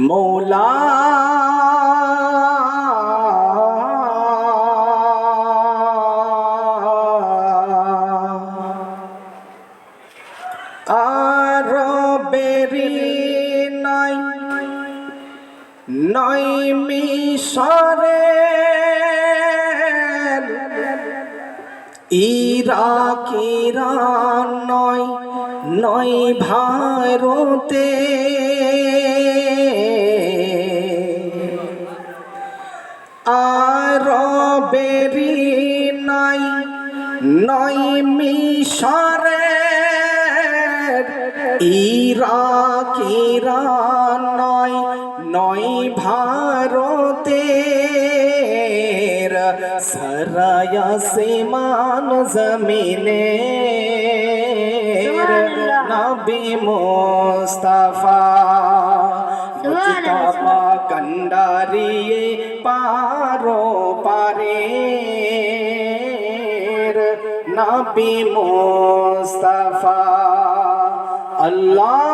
মৌলা আর বেরি নাই নয় মিশরে ইরাকিরা নয় নয় ভারতে। আর বেরি নাই নয় মিশরে ইরাকিরা নয় নয় ভারতের সরায়া সেমান জমিনে নবী মোস্তাফা মুজতাবা কন্ডারিয়ে পারো পারে নবী মোস্তাফা আল্লাহ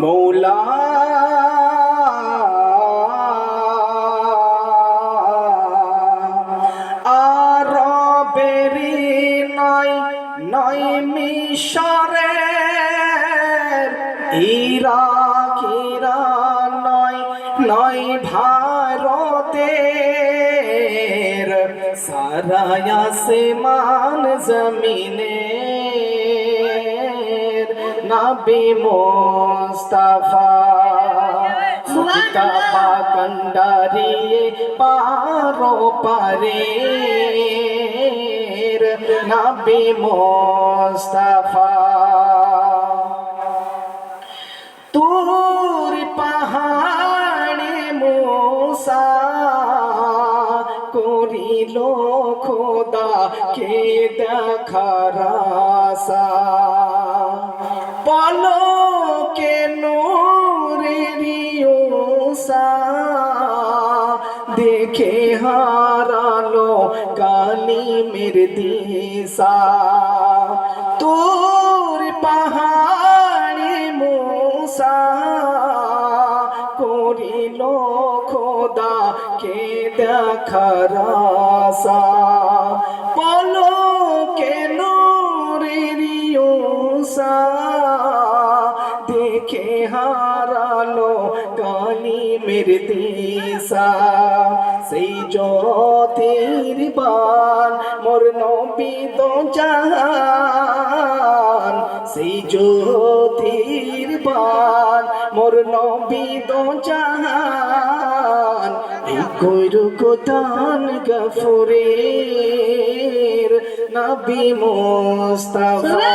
মৌলা নয় মিশরে ইরাকিরা নয় নয় ভারতের। সারায়া সেমান জমিনে নবী মোস্তাফা কন্ডারিয়ে পারো পারে। নবী মোস্তাফা। তোর পাহাড়ে মোসা করিল খোদা কে দেখার আশা বলো কেন রে রিওসা দেখে হারালো কালিমের দিশা। তোর পাহাড়ে মোসা করিল খোদা, কে দেখার আশা বলো কেন রে রিওসা? দেখে হারালো কালি মের দিশা সেই জ্যোতির বান মোর নবী তো জাহান সেই জ্যোতির বান মোর নবী তো জাহান এই কইরু কোদান গফুরের নবী মোস্তাফা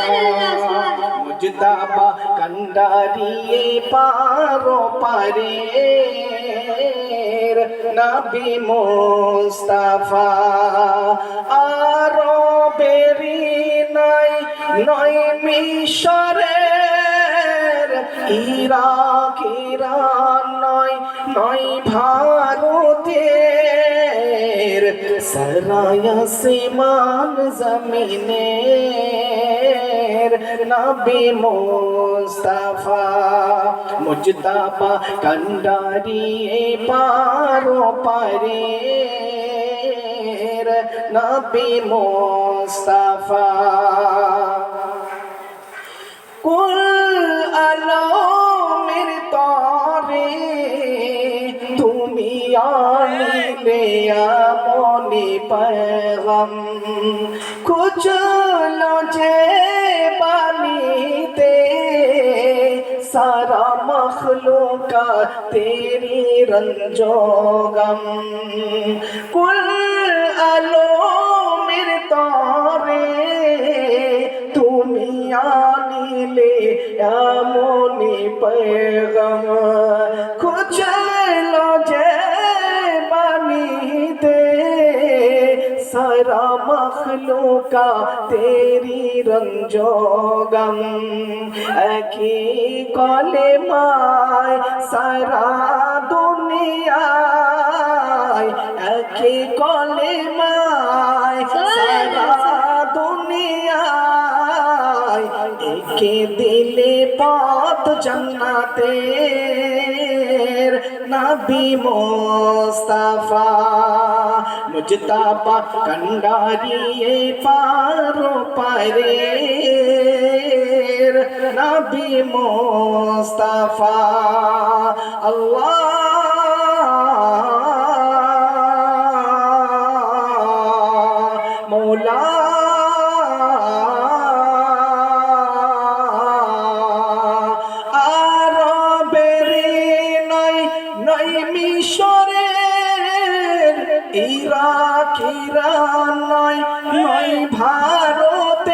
মুজতাবা কন্ডারিয়ে পারো পারে নবী মোস্তাফা আরও বেরি নাই নয় মিশরের ইরাক ইরান নয় নয় ভারতের সরায়া সীমান জমিনের নবী মোস্তাফা মুজতাবা কন্ডারিয়ে পারো পারে নবী মোস্তাফা। কুল আলমের তরে তুমি আনিলে মনে পেগম খুঁজলো যে মখলুকা তেরি রঞ্জোগম। কুল আলো মের তরে তুমি আনিলে এমনি পেগম। सारा मखलूका तेरी रंजोगम अखी कले माय सारा दुनिया अखी कले माय सारा दुनिया एक दिले पात जन्नते নবী মোস্তাফা মুজতাবা কন্ডারিয়ে পারো পারে নবী মোস্তাফা আল্লাহ মৌলা নয় মিশরের ইরাক ইরান নয় নয় ভারতের।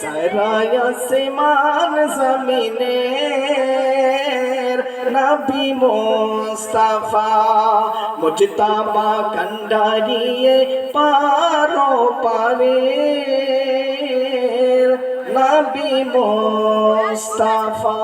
সারায় আসমান জমিনের নবী মোস্তাফা মুজতাবা কন্ডারিয়ে পারো পারে নবী মোস্তাফা